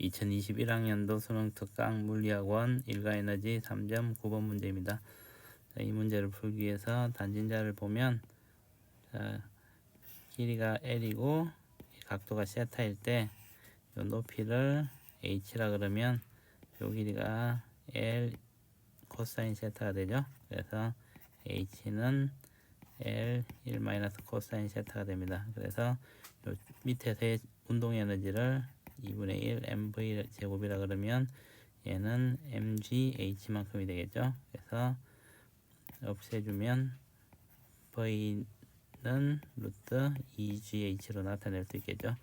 2021학년도 수능 특강 물리학원 일가에너지 3.9번 문제입니다. 자, 이 문제를 풀기 위해서 단진자를 보면 자, 길이가 L이고 각도가 세타일 때 요 높이를 H라 그러면 요 길이가 L 코사인 세타가 되죠. 그래서 H는 L 1 마이너스 코사인 세타가 됩니다. 그래서 요 밑에서의 운동 에너지를 2분의 1 mv 제곱이라 그러면 얘는 mgh만큼이 되겠죠. 그래서 없애주면 v는 루트 2gh로 나타낼 수 있겠죠.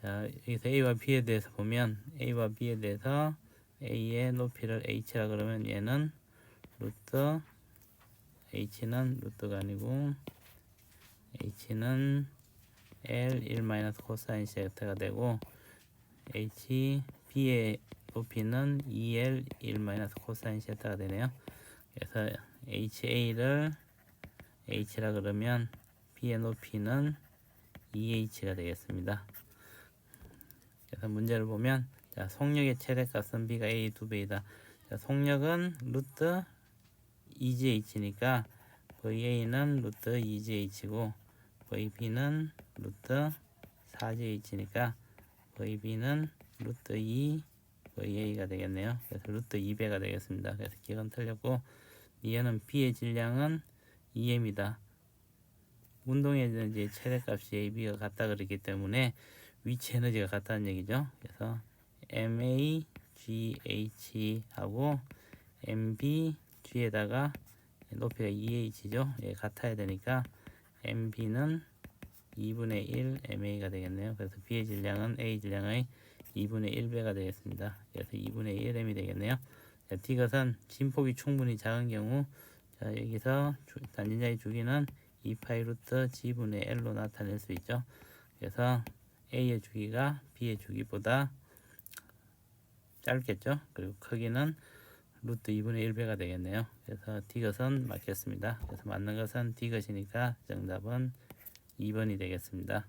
자, 여기서 a와 b에 대해서 보면 a와 b에 대해서 a의 높이를 h라 그러면 얘는 루트 h는 루트가 아니고 h는 L 1 마이너스 코사인 세타가 되고 H B의 높이는 2L 1 마이너스 코사인 세타가 되네요. 그래서 HA를 H라 그러면 B의 높이는 2H가 되겠습니다. 그래서 문제를 보면 자, 속력의 최대값은 B가 A 두 배이다. 자, 속력은 루트 2GH니까 VA는 루트 2GH고 VB는 루트 4GH니까 VB는 루트 2 VA가 되겠네요. 그래서 루트 2배가 되겠습니다. 그래서 기억은 틀렸고 이해는 B의 질량은 2M이다. 운동의 에너지 최대값이 AB가 같다 그랬기 때문에 위치 에너지가 같다는 얘기죠. 그래서 MAGH하고 MBG에다가 높이가 2H죠. 예, 같아야 되니까 MB는 2분의 1 MA가 되겠네요. 그래서 B의 질량은 A 질량의 2분의 1배가 되겠습니다. 그래서 2분의 1M이 되겠네요. 자, D것은 진폭이 충분히 작은 경우 자, 여기서 주, 단진자의 주기는 2파이 루트 G분의 L로 나타낼 수 있죠. 그래서 A의 주기가 B의 주기보다 짧겠죠. 그리고 크기는 루트 2분의 1배가 되겠네요. 그래서 D것은 맞겠습니다. 그래서 맞는 것은 D것이니까 정답은 2번이 되겠습니다.